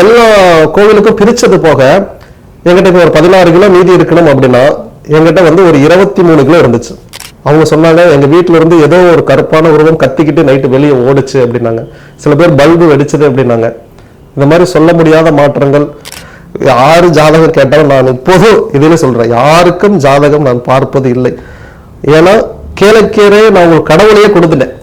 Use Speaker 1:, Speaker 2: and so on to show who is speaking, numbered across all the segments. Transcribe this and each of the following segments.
Speaker 1: எல்லா கோவிலுக்கும் பிரிச்சது போக எங்கிட்ட இப்போ ஒரு பதினாறு கிலோ மீதி இருக்கணும் அப்படின்னா எங்கிட்ட வந்து ஒரு இருபத்தி மூணு கிலோ இருந்துச்சு. அவங்க சொன்னாங்க எங்க வீட்டுல இருந்து ஏதோ ஒரு கருப்பான உருவம் கத்திக்கிட்டு நைட்டு வெளியே ஓடுச்சு அப்படின்னாங்க. சில பேர் பல்பு வெடிச்சது அப்படின்னாங்க. இந்த மாதிரி சொல்ல முடியாத மாற்றங்கள் யாரு ஜாதகம் கேட்டாலும் நான் இப்போது இதிலே சொல்றேன். யாருக்கும் ஜாதகம் நான் பார்ப்பது இல்லை. ஏன்னா கேளக்கேரே நான் உங்களுக்கு கடவுளையே கொடுத்துட்டேன்.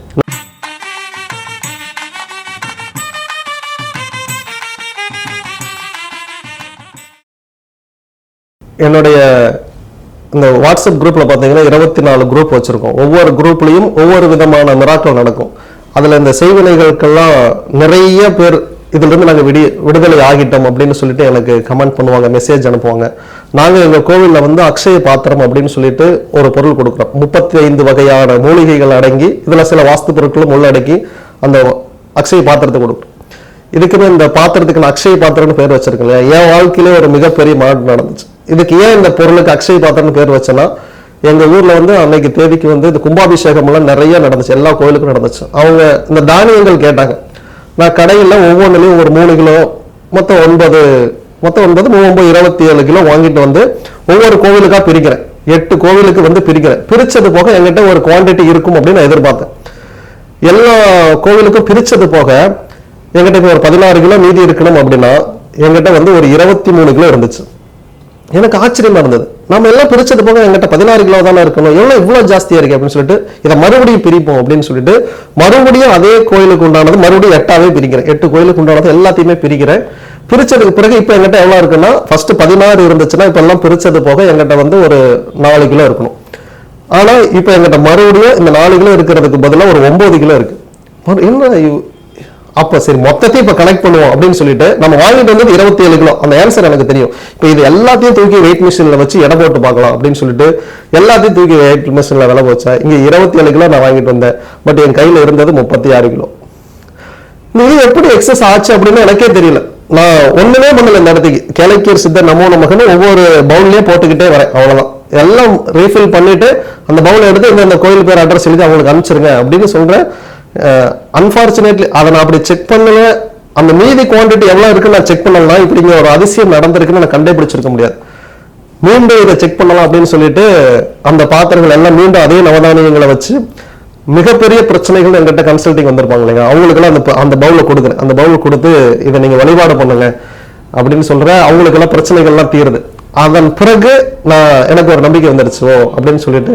Speaker 1: என்னுடைய இந்த வாட்ஸ்அப் குரூப்பில் பார்த்தீங்கன்னா இருபத்தி நாலு குரூப் வச்சுருக்கோம். ஒவ்வொரு குரூப்லேயும் ஒவ்வொரு விதமான மிராக்கள் நடக்கும். அதில் இந்த செய்வினைகளுக்கெல்லாம் நிறைய பேர் இதிலிருந்து நாங்கள் விடி விடுதலை ஆகிட்டோம் அப்படின்னு சொல்லிட்டு எனக்கு கமெண்ட் பண்ணுவாங்க மெசேஜ் அனுப்புவாங்க. நாங்கள் எங்கள் கோவிலில் வந்து அக்ஷய பாத்திரம் அப்படின்னு சொல்லிட்டு ஒரு பொருள் கொடுக்குறோம். முப்பத்தி ஐந்து வகையான மூலிகைகள் அடங்கி இதில் சில வாஸ்து பொருட்களும் உள்ளடக்கி அந்த அக்ஷய பாத்திரத்தை கொடுக்குறோம் இதுக்குன்னு இந்த பாத்திரத்துக்கு நான் அக்ஷய பாத்திரம்னு பேர் வச்சிருக்கேன் இல்லையா? என் வாழ்க்கையிலே ஒரு மிகப்பெரிய மாற்றம் நடந்துச்சு. இதுக்கு ஏன் இந்த பொருளுக்கு அக்ஷய பாத்திரம்னு பேர் வச்சேன்னா எங்கள் ஊரில் வந்து அன்னைக்கு தேதிக்கு வந்து இந்த கும்பாபிஷேகம்லாம் நிறைய நடந்துச்சு எல்லா கோயிலுக்கும் நடந்துச்சு. அவங்க இந்த தானியங்கள் கேட்டாங்க. நான் கடையில் ஒவ்வொன்றுலையும் ஒரு மூணு கிலோ மொத்தம் ஒன்பது மொத்தம் ஒன்பது ஒன்பது இருபத்தி ஏழு கிலோ வாங்கிட்டு வந்து ஒவ்வொரு கோவிலுக்காக பிரிக்கிறேன். எட்டு கோவிலுக்கு வந்து பிரிக்கிறேன். பிரித்தது போக என்கிட்ட ஒரு குவாண்டிட்டி இருக்கும் அப்படின்னு நான் எதிர்பார்த்தேன். எல்லா கோவிலுக்கும் பிரித்தது போக என்கிட்ட இப்போ ஒரு பதினாறு கிலோ மீதி இருக்கணும் அப்படின்னா என்கிட்ட வந்து ஒரு இருபத்தி மூணு கிலோ இருந்துச்சு. எனக்கு ஆச்சரியமா இருந்தது. நம்ம எல்லாம் பிரிச்சது போக என்கிட்ட பதினாறு கிலோ தானே இருக்கணும். எவ்வளோ இவ்வளோ ஜாஸ்தியாக இருக்கு அப்படின்னு சொல்லிட்டு இதை மறுபடியும் பிரிப்போம் அப்படின்னு சொல்லிட்டு மறுபடியும் அதே கோயிலுக்கு உண்டானது மறுபடியும் எட்டாவே பிரிக்கிறேன். எட்டு கோயிலுக்கு உண்டானது எல்லாத்தையுமே பிரிக்கிறேன். பிரிச்சதுக்கு பிறகு இப்போ என்கிட்ட எவ்வளோ இருக்குன்னா ஃபர்ஸ்ட் பதினாறு இருந்துச்சுன்னா இப்போ எல்லாம் பிரிச்சது போக என்கிட்ட வந்து ஒரு நாலு கிலோ இருக்கணும். ஆனால் இப்போ எங்கிட்ட மறுபடியும் இந்த நாலு கிலோ இருக்கிறதுக்கு பதிலா ஒரு ஒன்பது கிலோ இருக்கு. என்ன அப்போ சரி மொத்தத்தையும் இப்போ கனெக்ட் பண்ணுவோம் அப்படின்னு சொல்லிட்டு நம்ம வாங்கிட்டு வந்தது இருபத்தி ஏழு கிலோ. அந்த ஆன்சர் எனக்கு தெரியும். இப்போ இது எல்லாத்தையும் தூக்கி வெயிட் மிஷினில் வச்சு எடை போட்டு பார்க்கலாம் அப்படின்னு சொல்லிட்டு எல்லாத்தையும் தூக்கி வெயிட் மிஷினில் விலை போச்சா? இங்கே இருபத்தி ஏழு கிலோ நான் வாங்கிட்டு வந்தேன். பட் என் கையில் இருந்தது முப்பத்தி ஆறு கிலோ. நீ எப்படி எக்ஸஸ் ஆச்சு அப்படின்னு எனக்கே தெரியல. நான் ஒன்றுமே பண்ணல இந்த இடத்துக்கு. கிழக்கியர் சித்த நமோ நமக்குன்னு ஒவ்வொரு பவுல்லயே போட்டுக்கிட்டே வரேன். அவ்வளோதான் எல்லாம் ரீஃபில் பண்ணிட்டு அந்த பவுல் எடுத்து இந்த கோயில் பேர் அட்ரஸ் எழுதி அவங்களுக்கு அனுப்பிச்சிருங்க அப்படின்னு சொல்கிறேன் அன்பார்ச்சுனேட்லி அதை நான் அப்படி செக் பண்ணல. அந்த மீதி குவாண்டிட்டி எவ்வளோ இருக்குன்னு நான் செக் பண்ணலாம் இப்படிங்க ஒரு அதிசயம் நடந்திருக்குன்னு நான் கண்டுபிடிச்சிருக்க முடியாது. மீண்டும் இதை செக் பண்ணலாம் அப்படின்னு சொல்லிட்டு அந்த பாத்திரங்கள் எல்லாம் மீண்டும் அதே நவதானியங்களை வச்சு மிகப்பெரிய பிரச்சனைகள் என்கிட்ட கன்சல்டிங் வந்திருப்பாங்க இல்லைங்க அவங்களுக்கெல்லாம் அந்த அந்த பவுலை கொடுக்குறேன். அந்த பவுலை கொடுத்து இதை நீங்கள் வழிபாடு பண்ணுங்க அப்படின்னு சொல்கிற அவங்களுக்கெல்லாம் பிரச்சனைகள்லாம் தீருது. அதன் பிறகு நான் எனக்கு ஒரு நம்பிக்கை வந்துடுச்சோ அப்படின்னு சொல்லிட்டு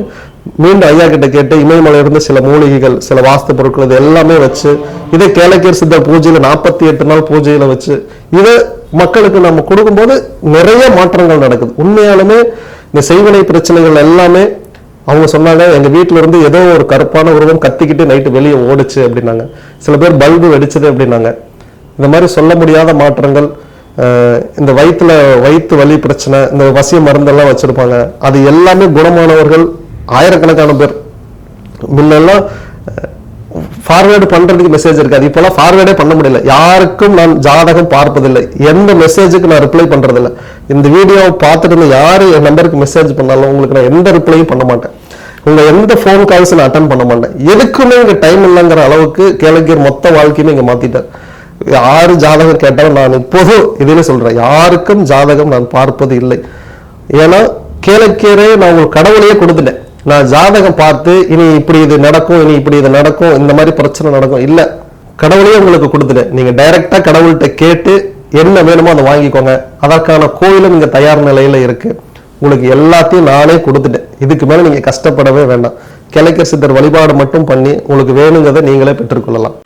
Speaker 1: மீண்டும் ஐயா கிட்ட கேட்டு இமயமலை இருந்து சில மூலிகைகள் சில வாஸ்து பொருட்கள் இது எல்லாமே வச்சு இதே கேளக்கீர் சித்தர் பூஜையில நாற்பத்தி எட்டு நாள் பூஜையில வச்சு இதை மக்களுக்கு நம்ம கொடுக்கும்போது நிறைய மாற்றங்கள் நடக்குது. உண்மையாலுமே இந்த செய்வினை பிரச்சனைகள் எல்லாமே அவங்க சொன்னாங்க எங்க வீட்டுல இருந்து ஏதோ ஒரு கருப்பான உருவம் கத்திக்கிட்டு நைட்டு வெளியே ஓடுச்சு அப்படின்னாங்க. சில பேர் பல்பு வெடிச்சது அப்படின்னாங்க. இந்த மாதிரி சொல்ல முடியாத மாற்றங்கள் இந்த வயிற்றுல வயிற்று வலி பிரச்சனை இந்த வசிய மருந்தெல்லாம் வச்சுருப்பாங்க. அது எல்லாமே குணமானவர்கள் ஆயிரக்கணக்கான பேர். முன்னெல்லாம் ஃபார்வேர்டு பண்ணுறதுக்கு மெசேஜ் இருக்காது. இப்போலாம் ஃபார்வேர்டே பண்ண முடியல. யாருக்கும் நான் ஜாதகம் பார்ப்பதில்லை. எந்த மெசேஜுக்கு நான் ரிப்ளை பண்ணுறதில்ல இந்த வீடியோவை பார்த்துட்டு இருந்து யார் என் நம்பருக்கு மெசேஜ் பண்ணாலும் உங்களுக்கு நான் எந்த ரிப்ளையும் பண்ண மாட்டேன். உங்கள் எந்த ஃபோன் கால்ஸ் நான் அட்டன் பண்ண மாட்டேன். எதுக்குமே இங்கே டைம் இல்லைங்கிற அளவுக்கு கேளக்கியர் மொத்த வாழ்க்கையுமே இங்கே மாற்றிட்டேன் யாரு ஜாதகம் கேட்டாலும் நான் இப்போதும் இதில் சொல்றேன். யாருக்கும் ஜாதகம் நான் பார்ப்பது இல்லை. ஏன்னா கேளக்கியரே நான் உங்களுக்கு கடவுளையே கொடுத்துட்டேன். நான் ஜாதகம் பார்த்து இனி இப்படி இது நடக்கும் இனி இப்படி இது நடக்கும் இந்த மாதிரி பிரச்சனை நடக்கும். இல்ல கடவுளையே உங்களுக்கு கொடுத்துட்டேன். நீங்க டைரக்டா கடவுள்கிட்ட கேட்டு என்ன வேணுமோ அதை வாங்கிக்கோங்க. அதற்கான கோயிலும் இங்க தயார் நிலையில இருக்கு. உங்களுக்கு எல்லாத்தையும் நானே கொடுத்துட்டேன். இதுக்கு மேல நீங்க கஷ்டப்படவே வேண்டாம். கிழக்கர் சித்தர் வழிபாடு மட்டும் பண்ணி உங்களுக்கு வேணுங்கிறதை நீங்களே பெற்றுக்கொள்ளலாம்.